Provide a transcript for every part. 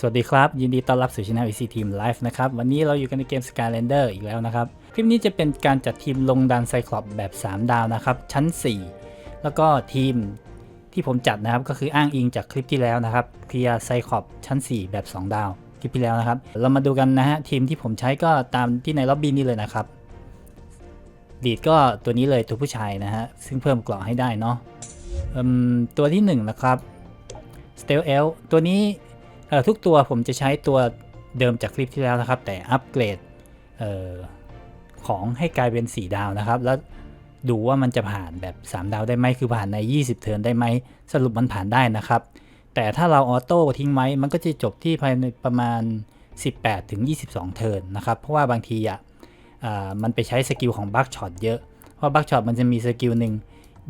สวัสดีครับ ยินดีต้อนรับสู่ช่อง EC Team Live นะครับ วันนี้เราอยู่กันในเกม Skylander อีกแล้วนะครับ คลิปนี้จะเป็นการจัดทีมลงดันไซคลอปแบบ 3 ดาวนะครับ ชั้น 4 แล้วก็ทีมที่ผมจัดนะครับ ก็คืออ้างอิงจากคลิปที่แล้วนะครับเคลียร์ไซคลอปชั้น 4 แบบ 2 ดาวคลิปที่แล้วนะครับ เรามาดูกันนะฮะทีมที่ผมใช้ก็ตามที่ในล็อบบี้นี้เลยนะครับ ลีดก็ตัวนี้เลยตัวผู้ชายนะฮะ ซึ่งเพิ่มเกราะให้ได้เนาะตัวที่1นะครับ s t e l e l ตัวนี้ทุกตัวผมจะใช้ตัวเดิมจากคลิปที่แล้วนะครับ แต่อัปเกรดของให้กลายเป็น 4 ดาวนะครับ แล้วดูว่ามันจะผ่านแบบ 3 ดาวได้ไหมคือผ่านใน 20 เทิร์นได้ไหมสรุปมันผ่านได้นะครับ แต่ถ้าเราออโต้ทิ้งไว้มันก็จะจบที่ภายในประมาณ 18ถึง22 เทิร์นนะครับ เพราะว่าบางทีอะอ่า มันไปใช้สกิลของบัคช็อตเยอะ เพราะบัคช็อตมันจะมีสกิลหนึ่ง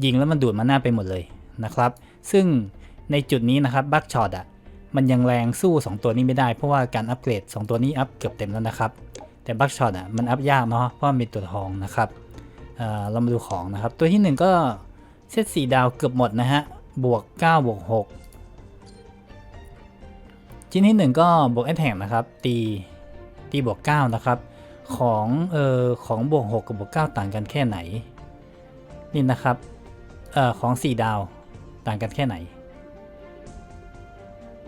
ยิงแล้วมันดูดมาหน้าไปหมดเลยนะครับ ซึ่งในจุดนี้นะครับบัคช็อตอะมันยังแรงสู้ 2 ตัวนี้ไม่ได้ เพราะว่าการอัปเกรด 2 ตัวนี้อัพเกือบเต็มแล้วนะครับ แต่บัคช็อตอะมันอัพยากเนาะเพราะมันเป็นตัวทองนะครับเเรามาดูของนะครับ ตัวที่ 1 ก็เซต4ดาวเกือบหมดนะฮะบวก9บวก6ชิ้นที่ 1 ก็บวกแอตแทกนะครับตีตีบวก9นะครับ ของเอ่อของบวก6กับบวก9ต่างกันแค่ไหน นี่นะครับเอ่อของ 4 ดาวต่างกันแค่ไหน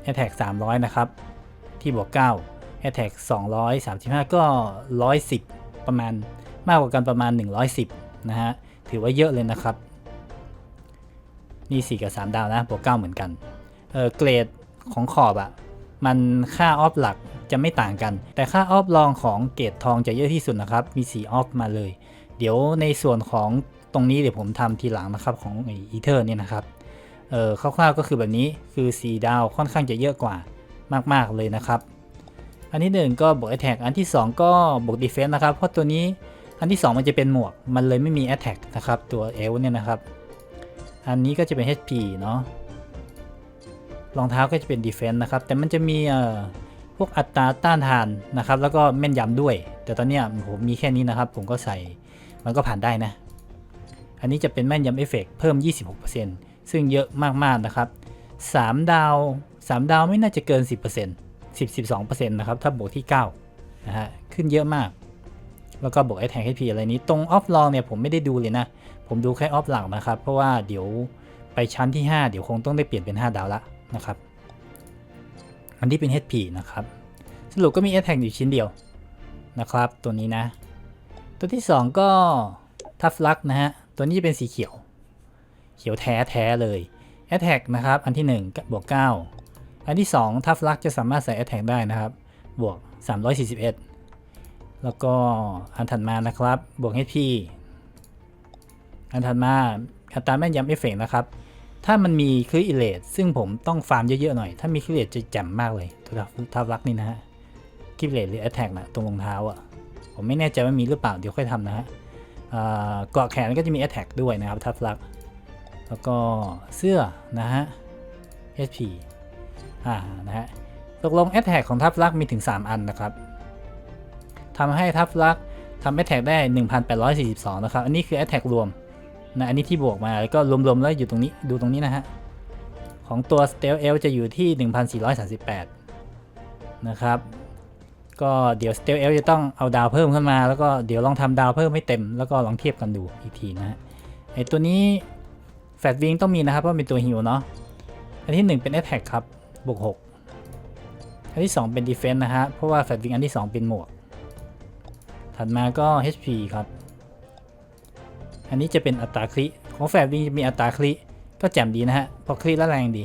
a t t a c k 300 นะครับ ที่บวก9 a t t a c k 235 ก็ 110 ประมาณมากกว่ากันประมาณ 110 นะฮะ ถือว่าเยอะเลยนะครับ นี่ 4 กับ 3 ดาวนะ บวก 9 เหมือนกัน เออเกรดของขอบอะ่ะ มันค่าออฟหลัก จะไม่ต่างกัน แต่ค่าออฟรองของเกรดทองจะเยอะที่สุดนะครับ มี4ออฟมาเลย เดี๋ยวในส่วนของตรงนี้เดี๋ยวผมทำทีหลังนะครับของอีเทอร์เนี่ยนะครับ เออคร่าวๆก็คือแบบนี้คือ4ดาวค่อนข้างจะเยอะกว่ามากๆเลยนะครับ อันที่ 1 ก็บวก Attack อันที่ 2 ก็บวก Defense นะครับ เพราะตัวนี้อันที่ 2 มันจะเป็นหมวก มันเลยไม่มี Attack นะครับตัวเอลเนี่ยนะครับ อันนี้ก็จะเป็น HP เนาะรองเท้าก็จะเป็น Defense นะครับ แต่มันจะมีเอ่อ พวกอัตราต้านทานนะครับ แล้วก็แม่นยำด้วย แต่ตอนเนี้ยผมมีแค่นี้นะครับ ผมก็ใส่มันก็ผ่านได้นะ อันนี้จะเป็นแม่นยำเอฟเฟกเพิ่ม 26%ซึ่งเยอะมากๆนะครับ 3 ดาว 3 ดาวไม่น่าจะเกิน 10% 10 12%นะครับ ถ้าบวกที่9นะฮะขึ้นเยอะมาก แล้วก็บวกไอแทงให้พีอะไรนี้ตรงออฟลองเนี่ยผมไม่ได้ดูเลยนะ ผมดูแค่ออฟหลังนะครับ เพราะว่าเดี๋ยวไปชั้นที่ 5 เดี๋ยวคงต้องได้เปลี่ยนเป็น 5 ดาวละนะครับ อันที่เป็น HP นะครับ สรุปก็มี a t t a c k อยู่ชิ้นเดียวนะครับ ตัวนี้นะ ตัวที่ 2 ก็ทัฟลักนะฮะ ตัวนี้จะเป็นสีเขียว เขียวแท้แท้เลย Attack นะครับ อันที่ 1 บวก 9 อันที่ 2 ทัฟลักจะสามารถใส่ Attack ได้นะครับ บวก 341 แล้วก็อันถัดมานะครับ บวก HP อันถัดมาอัตราแม่นยำเอฟเฟกนะครับ ถ้ามันมีคลิอิเลตซึ่งผมต้องฟาร์มเยอะๆหน่อย ถ้ามีคลิอิเลตจะแจ่มมากเลยตัวทัฟลักนี่นะฮะคลิอิเลตหรือ Attack นะตรงรองเท้าอะ่ะ ผมไม่แน่ใจว่ามีหรือเปล่า เดี๋ยวค่อยทำนะฮะเกาะแขนก็จะมี Attack ด้วยนะครับทัฟลัก แล้วก็เสื้อนะฮะ HP อ่านะฮะตกลง Attack ของทัพลักมีถึง 3 อันนะครับทำให้ทัพลักทำ Attack ได้ 1842 นะครับ อันนี้คือ Attack รวม นะอันนี้ที่บวกมาแล้วก็รวมๆแล้วอยู่ตรงนี้ดูตรงนี้นะฮะ ของตัว s t e l L จะอยู่ที่ 1438 นะครับ ก็เดี๋ยว Steel L จะต้องเอาดาวเพิ่มขึ้นมา แล้วก็เดี๋ยวลองทำดาวเพิ่มให้เต็ม แล้วก็ลองเทียบกันดูอีกทีนะฮะไอตัวนี้แฟดวิงต้องมีนะครับเพราะเป็นตัวฮิวเนาะอันที่ 1 เป็น Attack ครับบวก6อันที่ 2 เป็น Defense นะฮะเพราะว่าแฟดวิงอันที่ 2 เป็นหมวกถัดมาก็ HP ครับ อันนี้จะเป็นอัตราคลิของแฟดวิงจะมีอัตราคลิก็แจ่มดีนะฮะ พอคลิแล้วแรงดี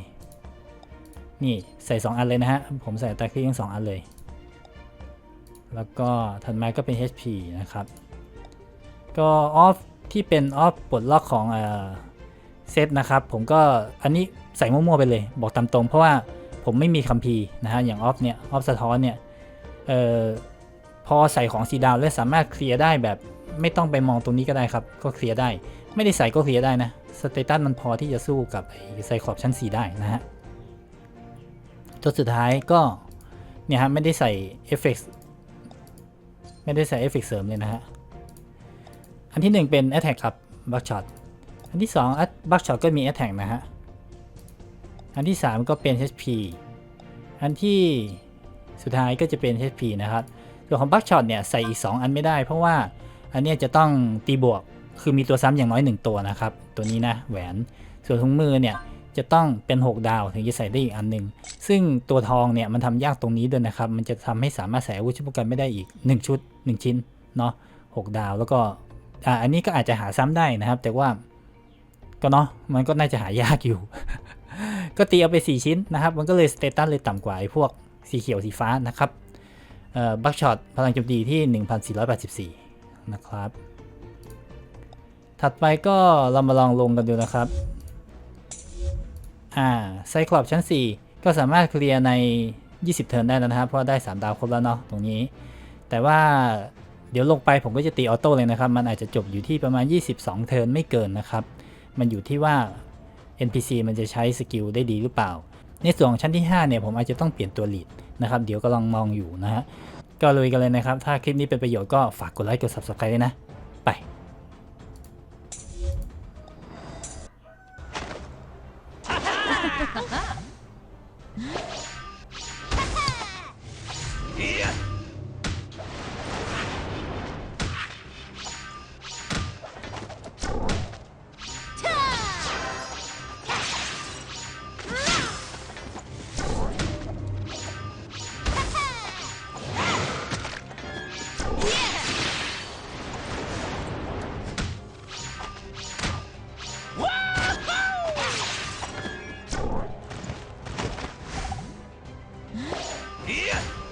นี่ใส่ 2 อันเลยนะฮะ ผมใส่อัตราคลิทั้ง2อันเลย แล้วก็ถัดมาก็เป็น HP นะครับ ก็ออฟที่เป็นออฟปลดล็อกของเออเซตนะครับ ผมก็อันนี้ใส่มั่วๆไปเลย บอกตามตรงเพราะว่าผมไม่มีคัมภีร์นะฮะ อย่างออฟเนี่ย ออฟสะท้อนเนี่ย เอ่อพอใส่ของสีดาวแล้วสามารถเคลียร์ได้แบบ ไม่ต้องไปมองตรงนี้ก็ได้ครับ ก็เคลียร์ได้ ไม่ได้ใส่ก็เคลียร์ได้นะสเตตัสมันพอที่จะสู้กับไอ้ไซคอปชั้น 4 ได้นะฮะตัวสุดท้ายก็ เนี่ยฮะ ไม่ได้ใส่เอฟเฟกไม่ได้ใส่เอฟเฟกเสริมเลยนะฮะ อันที่หนึ่งเป็น attack ครับ back shot อันที่สอง back shot ก็มี attack นะฮะ อันที่สามก็เป็น HP อันที่สุดท้ายก็จะเป็น HP นะครับส่วนของ back shot เนี่ยใส่อีก 2 อันไม่ได้เพราะว่า อันนี้จะต้องตีบวกคือมีตัวซ้ำอย่างน้อย 1 ตัวนะครับ ตัวนี้นะแหวน ส่วนถุงมือเนี่ยจะต้องเป็น 6 ดาวถึงจะใส่ได้อีกอันหนึ่งซึ่งตัวทองเนี่ยมันทำยากตรงนี้ด้วยนะครับ มันจะทำให้สามารถใส่อาวุธชุดป้องกันไม่ได้อีก 1 ชุด 1 ชิ้นเนาะ6ดาวแล้วก็อ่าอันนี้ก็อาจจะหาซ้ำได้นะครับ แต่ว่าก็เนาะมันก็น่าจะหายากอยู่ ก็ตีเอาไป 4 ชิ้นนะครับ มันก็เลยสเตตัสเลยต่ำกว่าไอ้พวกสีเขียวสีฟ้านะครับเอ่อบัคช็อตพลังโจมตีที่ 1484 นะครับ ถัดไปก็เรามาลองลงกันดูนะครับ อ่าไซคลอปชั้น 4 ก็สามารถเคลียร์ใน 20 เทิร์นได้แล้วนะครับ เพราะได้ 3 ดาวครบแล้วเนาะตรงนี้ แต่ว่าเดี๋ยวลงไปผมก็จะตีออโต้เลยนะครับ มันอาจจะจบอยู่ที่ประมาณ 22 เทิร์นไม่เกินนะครับ มันอยู่ที่ว่า NPC มันจะใช้สกิลได้ดีหรือเปล่า ในส่วนของชั้นที่ 5 เนี่ยผมอาจจะต้องเปลี่ยนตัวลีดนะครับ เดี๋ยวก็ลองมองอยู่นะฮะ ก็ลุยกันเลยนะครับ ถ้าคลิปนี้เป็นประโยชน์ก็ฝากกดไลค์กด Subscribe ด้วยนะ ไป いや